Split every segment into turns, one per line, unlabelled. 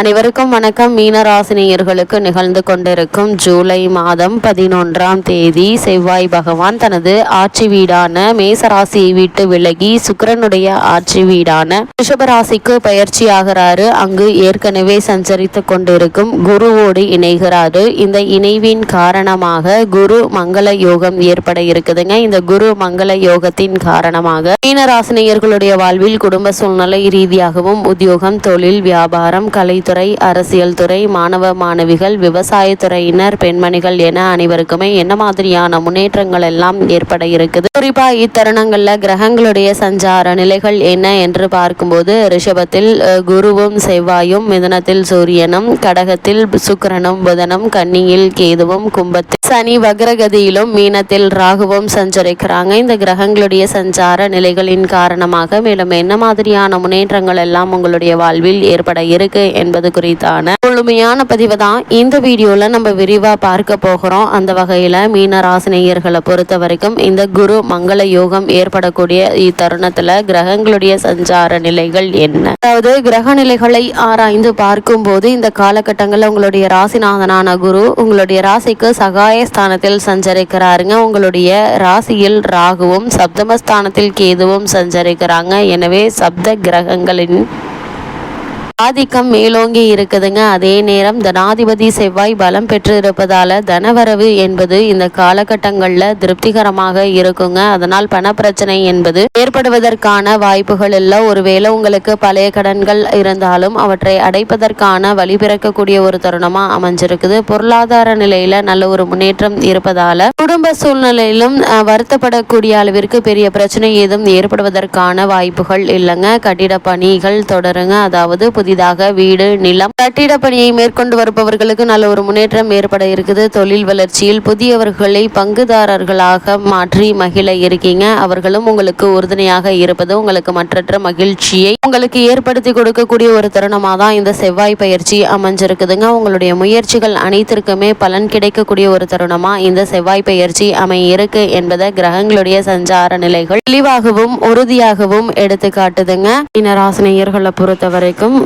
அனைவருக்கும் வணக்கம். மீனராசினியர்களுக்கு நிகழ்ந்து கொண்டிருக்கும் ஜூலை மாதம் பதினொன்றாம் தேதி செவ்வாய் பகவான் தனது ஆட்சி வீடான மேசராசியை விட்டு விலகி சுக்கரனுடைய ஆட்சி வீடான ரிஷபராசிக்கு பயிற்சி ஆகிறாரு அங்கு ஏற்கனவே சஞ்சரித்து கொண்டிருக்கும் குருவோடு இணைகிறாரு. இந்த இணைவின் காரணமாக குரு மங்கள யோகம் ஏற்பட இருக்குதுங்க. இந்த குரு மங்கள யோகத்தின் காரணமாக மீனராசினியர்களுடைய வாழ்வில் குடும்ப சூழ்நிலை ரீதியாகவும் உத்தியோகம் தொழில் வியாபாரம் கலை துறை அரசியல் துறை மாணவ மாணவிகள் விவசாயத்துறையினர் பெண்மணிகள் என அனைவருக்குமே என்ன மாதிரியான முன்னேற்றங்கள் எல்லாம் ஏற்பட இருக்குது? குறிப்பா இத்தருணங்கள்ல கிரகங்களுடைய சஞ்சார நிலைகள் என்ன என்று பார்க்கும்போது ரிஷபத்தில் குருவும் செவ்வாயும் மிதனத்தில் சூரியனும் கடகத்தில் சுக்கிரனும் புதனும் கன்னியில் கேதுவும் கும்பத்தில் சனி வக்ரகதியிலும் மீனத்தில் ராகுவும் சஞ்சரிக்கிறாங்க. இந்த கிரகங்களுடைய சஞ்சார நிலைகளின் காரணமாக மேலும் என்ன மாதிரியான முன்னேற்றங்கள் எல்லாம் உங்களுடைய வாழ்வில் ஏற்பட இருக்கு என்பது குறித்தான முழுமையான பதிவு தான் இந்த வீடியோல நம்ம விரிவா பார்க்க போகிறோம். அந்த வகையில மீன ராசினியர்களை பொறுத்த வரைக்கும் இந்த குரு மங்கள யோகம் ஏற்படக்கூடிய இத்தருணத்துல கிரகங்களுடைய சஞ்சார நிலைகள் என்ன? அதாவது கிரக நிலைகளை ஆராய்ந்து பார்க்கும்போது இந்த காலகட்டங்களில் உங்களுடைய ராசிநாதனான குரு உங்களுடைய ராசிக்கு சகாயஸ்தானத்தில் சஞ்சரிக்கிறாருங்க. உங்களுடைய ராசியில் ராகுவும் சப்தமஸ்தானத்தில் கேதுவும் சஞ்சரிக்கிறாங்க. எனவே சப்த கிரகங்களின் ஆதிக்கம் மேலோங்கி இருக்குதுங்க. அதே நேரம் தனாதிபதி செவ்வாய் பலம் பெற்று இருப்பதால தனவரவு என்பது இந்த காலகட்டங்களில் திருப்திகரமாக இருக்குங்க. அதனால் பணப்பிரச்சனை என்பது ஏற்படுவதற்கான வாய்ப்புகள் இல்லை. ஒருவேளை உங்களுக்கு பழைய கடன்கள் இருந்தாலும் அவற்றை அடைப்பதற்கான வழிபிறக்கக்கூடிய ஒரு தருணமா அமைஞ்சிருக்குது. பொருளாதார நிலையில நல்ல ஒரு முன்னேற்றம் இருப்பதால குடும்ப சூழ்நிலையிலும் வருத்தப்படக்கூடிய அளவிற்கு பெரிய பிரச்சனை ஏதும் ஏற்படுவதற்கான வாய்ப்புகள் இல்லைங்க. கட்டிட பணிகள் தொடருங்க. அதாவது புதிதாக வீடு நிலம். கட்டிட பணியை மேற்கொண்டு வருபவர்களுக்கு நல்ல ஒரு முன்னேற்றம் ஏற்பட இருக்குது. தொழில் வளர்ச்சியில் புதியவர்களை பங்குதாரர்களாக மாற்றி மகிழ இருக்கீங்க. அவர்களும் உங்களுக்கு உறுதுணையாக இருப்பது உங்களுக்கு மற்றற்ற மகிழ்ச்சியை உங்களுக்கு ஏற்படுத்தி கொடுக்கக்கூடிய ஒரு தருணமாக தான் இந்த செவ்வாய் பயிற்சி அமைஞ்சிருக்குதுங்க. உங்களுடைய முயற்சிகள் அனைத்திற்குமே பலன் கிடைக்கக்கூடிய ஒரு தருணமா இந்த செவ்வாய் பயிற்சி அமைய இருக்கு என்பதை கிரகங்களுடைய சஞ்சார நிலைகள் தெளிவாகவும் உறுதியாகவும் எடுத்து காட்டுதுங்க இனராசினியர்களை பொறுத்த வரைக்கும்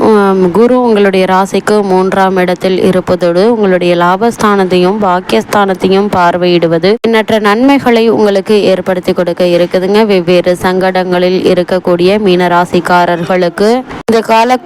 குரு உங்களுடைய ராசிக்கு மூன்றாம் இடத்தில் இருப்பதோடு உங்களுடைய லாபஸ்தானத்தையும் பாக்கியஸ்தானத்தையும் பார்வையிடுவது எண்ணற்ற நன்மைகளை உங்களுக்கு ஏற்படுத்தி கொடுக்க இருக்குதுங்க. வெவ்வேறு சங்கடங்களில் இருக்கக்கூடிய மீனராசிக்காரர்களுக்கு இந்த கால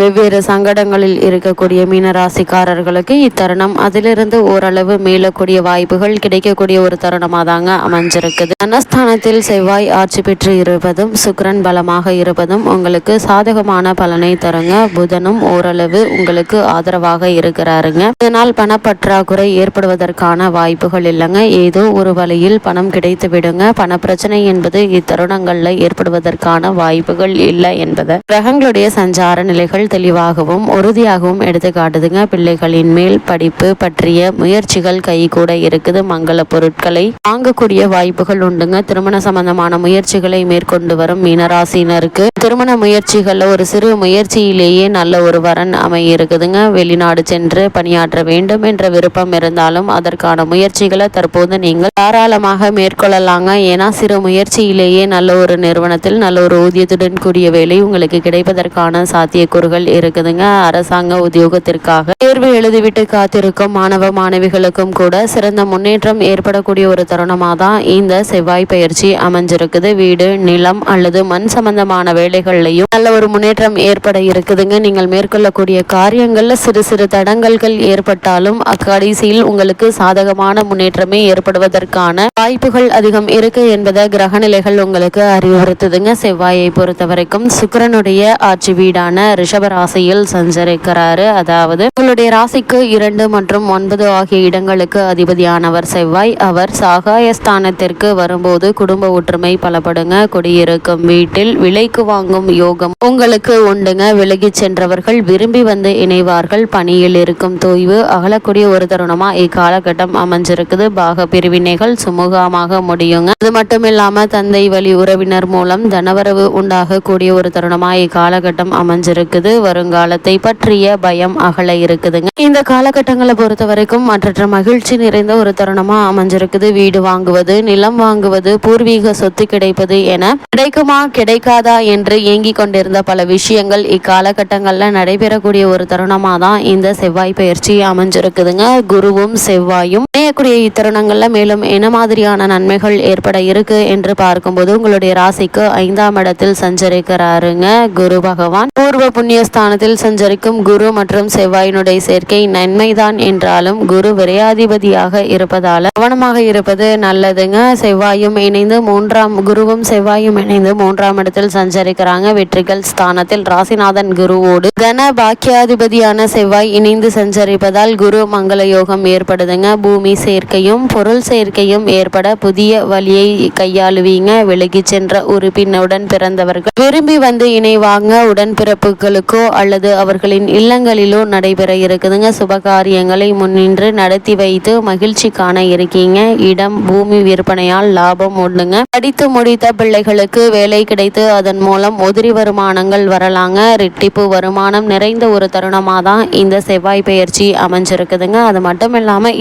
வெவ்வேறு சங்கடங்களில் இருக்கக்கூடிய மீனராசிக்காரர்களுக்கு இத்தருணம் அதிலிருந்து ஓரளவு மீளக்கூடிய வாய்ப்புகள் கிடைக்கக்கூடிய ஒரு தருணமாக தாங்க அமைஞ்சிருக்குது. தனஸ்தானத்தில் செவ்வாய் ஆட்சி பெற்று இருப்பதும் சுக்ரன் பலமாக இருப்பதும் உங்களுக்கு சாதகமான பலனை தருங்க. புதனும் ஓரளவு உங்களுக்கு ஆதரவாக இருக்கிறாருங்க. இதனால் பணப்பற்றாக்குறை ஏற்படுவதற்கான வாய்ப்புகள் இல்லைங்க. ஏதோ ஒரு வழியில் பணம் கிடைத்து விடுங்க. பண பிரச்சனை என்பது இத்தருணங்களில் ஏற்படுவதற்கான வாய்ப்புகள் இல்லை என்பதை. கிரகங்களுடைய சஞ்சார நிலைகள் தெளிவாகவும் உறுதியாகவும் எடுத்து காட்டுதுங்க. பிள்ளைகளின் மேல் படிப்பு பற்றிய முயற்சிகள் கை கூட இருக்குது. மங்கள பொருட்களை வாங்கக்கூடிய வாய்ப்புகள் உண்டுங்க. திருமண சம்பந்தமான முயற்சிகளை மேற்கொண்டு வரும் மீனராசினருக்கு. திருமண முயற்சிகள்ல ஒரு சிறு முயற்சியிலேயே நல்ல ஒரு வரன் அமைய இருக்குதுங்க வெளிநாடு சென்று பணியாற்ற வேண்டும் என்ற விருப்பம் இருந்தாலும் அதற்கான முயற்சிகளை தற்போது நீங்கள் தாராளமாக மேற்கொள்ளலாங்க. ஏன்னா சிறு முயற்சியிலேயே நல்ல ஒரு நிறுவனத்தில் நல்ல ஒரு ஊதியத்துடன் கூடிய வேலை உங்களுக்கு கிடைப்பதற்கான சாத்தியக்கூறுகள் இருக்குதுங்க. அரசாங்க உத்தியோகத்திற்காக தேர்வு எழுதிவிட்டு காத்திருக்கும் மாணவ மாணவிகளுக்கும் கூட சிறந்த முன்னேற்றம் ஏற்படக்கூடிய ஒரு தருணமாக தான் இந்த செவ்வாய் பயிற்சி அமைஞ்சிருக்குது. வீடு நிலம் அல்லது மண் சம்பந்தமான வேலைகள்லையும் நல்ல ஒரு முன்னேற்றம் ஏற்பட இருக்குதுங்க. நீங்கள் மேற்கொள்ளக்கூடிய காரியங்களில் சிறு சிறு தடங்கல்கள் ஏற்பட்டாலும் அக்கடைசியில் உங்களுக்கு சாதகமான முன்னேற்றமே ஏற்படுவதற்கான வாய்ப்புகள் அதிகம் இருக்கு என்பதை கிரகநிலைகள் உங்களுக்கு அறிவுறுத்துதுங்க. செவ்வாயை பொறுத்தவரைக்கும் சுக்கரனுடைய சுக்கிரனுடைய ஆட்சி வீடான ரிஷப ராசியில் சஞ்சரிக்கிறாரு. அதாவது உங்களுடைய ராசிக்கு இரண்டு மற்றும் ஒன்பது ஆகிய இடங்களுக்கு அதிபதியானவர் செவ்வாய். அவர் சாகாயஸ்தானத்திற்கு வரும்போது குடும்ப ஒற்றுமை பலப்படுங்க. குடியிருக்கும் வீட்டில் விலைக்கு வாங்கும் யோகம் உங்களுக்கு உண்டுங்க. விலகிச் சென்றவர்கள் விரும்பி வந்து இணைவார்கள். பணியில் இருக்கும் தொய்வு அகலக்கூடிய ஒரு தருணமா இக்காலகட்டம் அமைஞ்சிருக்குது. பாக பிரிவினைகள் சுமூகமாக முடியுங்க. அது மட்டும் இல்லாம தந்தை வழி உறவினர் மூலம் தனவரவு உண்டாகக்கூடிய ஒரு தருணமா இக்காலகட்டம் அமைஞ்சிருக்குது. வருங்காலத்தை பற்றிய பயம் அகல இருக்குதுங்க. இந்த காலகட்டங்களை பொறுத்த வரைக்கும் மற்ற மகிழ்ச்சி நிறைந்த ஒரு தருணமா அமைஞ்சிருக்குது. வீடு வாங்குவது நிலம் வாங்குவது பூர்வீக சொத்து கிடைப்பது என கிடைக்குமா கிடைக்காதா என்று ஏங்கி கொண்டிருந்த பல விஷயங்கள் இக்காலகட்டங்கள்ல நடைபெறக்கூடிய ஒரு தருணமா தான் இந்த செவ்வாய் பயிற்சி அமைஞ்சிருக்குதுங்க. குருவும் செவ்வாயும் இணையக்கூடிய இத்தருணங்களில் மேலும் என்ன மாதிரியான நன்மைகள் ஏற்பட இருக்கு என்று பார்க்கும்போது உங்களுடைய ராசிக்கு ஐந்தாம் இடத்தில் சஞ்சரிக்கிறாருங்க. குரு பகவான். பூர்வ புண்ணியஸ்தானத்தில் சஞ்சரிக்கும் குரு மற்றும் செவ்வாயினுடைய சேர்க்கை நன்மைதான் என்றாலும் குரு விரையாதிபதியாக இருப்பதால கவனமாக இருப்பது நல்லதுங்க. செவ்வாயும் இணைந்து மூன்றாம் குருவும் செவ்வாயும் இணைந்து மூன்றாம் இடத்தில் சஞ்சரிக்கிறாங்க. வெற்றிகள் ஸ்தானத்தில் ராசிநாதன் குருவோடு கன பாக்கியாதிபதியான செவ்வாய் இணைந்து சஞ்சரிப்பதால் குரு மங்கள யோகம் ஏற்படுதுங்க. பூமி சேர்க்கையும் பொருள் சேர்க்கையும் ஏற்பட புதிய வழியை கையாளுவீங்க. விலகி சென்ற உறுப்பினுடன் பிறந்தவர்கள். விரும்பி வந்து இணைவாங்க. உடன்பிறப்புகளுக்கோ அல்லது அவர்களின் இல்லங்களிலோ நடைபெற இருக்குதுங்க. சுபகாரியங்களை முன்னின்று நடத்தி வைத்து மகிழ்ச்சி காண இருக்கீங்க. இடம் பூமி விற்பனையால் லாபம் உண்டுங்க. படித்து முடித்த பிள்ளைகளுக்கு வேலை கிடைத்து அதன் மூலம் உதிரி வருமானங்கள் வரலாங்க. ரெட்டிப்பு வருமானம் நிறைந்த ஒரு தருணமாக தான் இந்த செவ்வாய் பயிற்சி அமைஞ்சிருக்குதுங்க. அது மட்டும் இல்லாமல்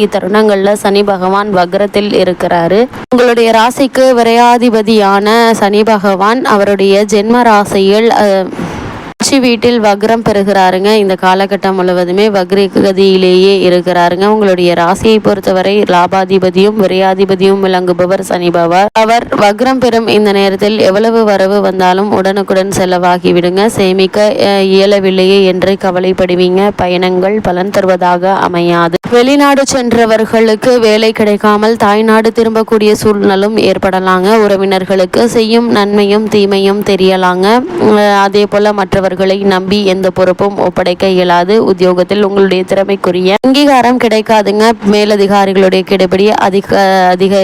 நாளில் சனி பகவான் வக்ரத்தில் இருக்கிறாரு. உங்களுடைய ராசிக்கு விரையாதிபதியான சனி பகவான் அவருடைய ஜென்ம ராசியில் ஆட்சி வீட்டில் வக்ரம் பெறுகிறாருங்க. இந்த காலகட்டம் முழுவதுமே வக்ர கதியிலேயே இருக்கிறாருங்க. உங்களுடைய ராசியை பொறுத்தவரை லாபாதிபதியும் விரையாதிபதியும் விளங்குபவர் சனி பவர் அவர் வக்ரம் பெறும் இந்த நேரத்தில் எவ்வளவு வரவு வந்தாலும் உடனுக்குடன் செலவாகிவிடுங்க. சேமிக்க இயலவில்லையே என்று கவலைப்படுவீங்க. பயணங்கள் பலன் தருவதாக அமையாது. வெளிநாடு சென்றவர்களுக்கு வேலை கிடைக்காமல் தாய்நாடு திரும்பக்கூடிய சூழ்நிலும் ஏற்படலாங்க. உறவினர்களுக்கு செய்யும் நன்மையும் தீமையும் தெரியலாங்க. அதே போல மற்றவர் அவர்களை நம்பி எந்த பொறுப்பும் ஒப்படைக்க இயலாது. உத்தியோகத்தில் உங்களுடைய திறமைக்குரிய அங்கீகாரம் கிடைக்காதுங்க. மேலதிகாரிகளுடைய கிடைப்படி அதிக அதிக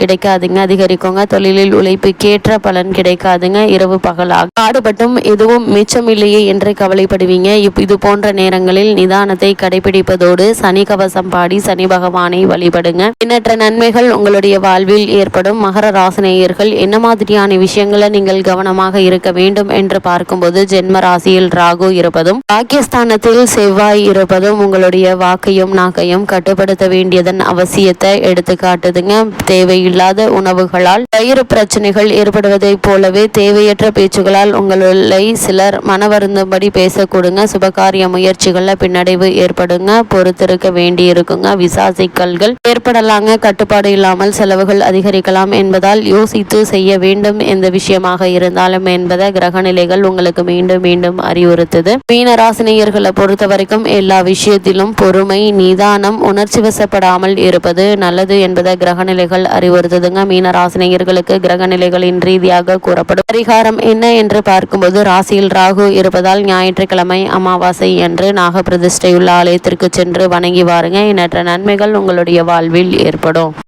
கிடைக்காதுங்க. அதிகரிக்குங்க. தொழிலில் உழைப்புக்கேற்ற பலன் கிடைக்காதுங்க. இரவு பகலாக பாடுபட்டும் எதுவும் மிச்சம் இல்லையே என்று கவலைப்படுவீங்க. இது போன்ற நேரங்களில் நிதானத்தை கடைபிடிப்பதோடு சனி கவசம் பாடி சனி பகவானை வழிபடுங்க. எண்ணற்ற நன்மைகள் உங்களுடைய வாழ்வில் ஏற்படும். மகர ராசினேயர்கள் என்ன மாதிரியான விஷயங்களை நீங்கள் கவனமாக இருக்க வேண்டும் என்று பார்க்கும்போது ஜென்ம ராசியில் ராகு இருப்பதும் பாகிஸ்தானத்தில் செவ்வாய் இருப்பதும் உங்களுடைய வாக்கையும் நாக்கையும் கட்டுப்படுத்த வேண்டியதன் அவசியத்தை எடுத்து காட்டுதுங்க. தேவையில்லாத உணவுகளால் வயிறு பிரச்சனைகள் ஏற்படுவதை போலவே தேவையற்ற பேச்சுகளால் உங்களை சிலர் மனவருந்தபடி பேசக்கூடுங்க. சுபகாரிய முயற்சிகள்ல பின்னடைவு ஏற்படுங்க. பொறுத்திருக்க வேண்டி இருக்குங்க விசா சிக்கல்கள் ஏற்படலாங்க. கட்டுப்பாடு இல்லாமல் செலவுகள் அதிகரிக்கலாம் என்பதால் யோசித்து செய்ய வேண்டும். எந்த விஷயமாக இருந்தாலும் என்பதை கிரகநிலைகள் உங்களுக்கு மீண்டும் மீண்டும் அறிவுறுத்தது. மீனராசினியர்களை பொறுத்த வரைக்கும் எல்லா விஷயத்திலும் பொறுமை நிதானம் உணர்ச்சி வசப்படாமல் இருப்பது நல்லது என்பதை கிரகநிலைகள் அறிவுறுத்துதுங்க. மீனராசினியர்களுக்கு கிரகநிலைகளின் ரீதியாக கூறப்படும் பரிகாரம் என்ன என்று பார்க்கும்போது ராசியில் ராகு இருப்பதால் ஞாயிற்றுக்கிழமை அமாவாசை என்று நாகப்பிரதிஷ்டையுள்ள ஆலயத்திற்கு சென்று வணங்கி வாருங்க. எண்ணற்ற நன்மைகள் உங்களுடைய வாழ்வில் ஏற்படும்.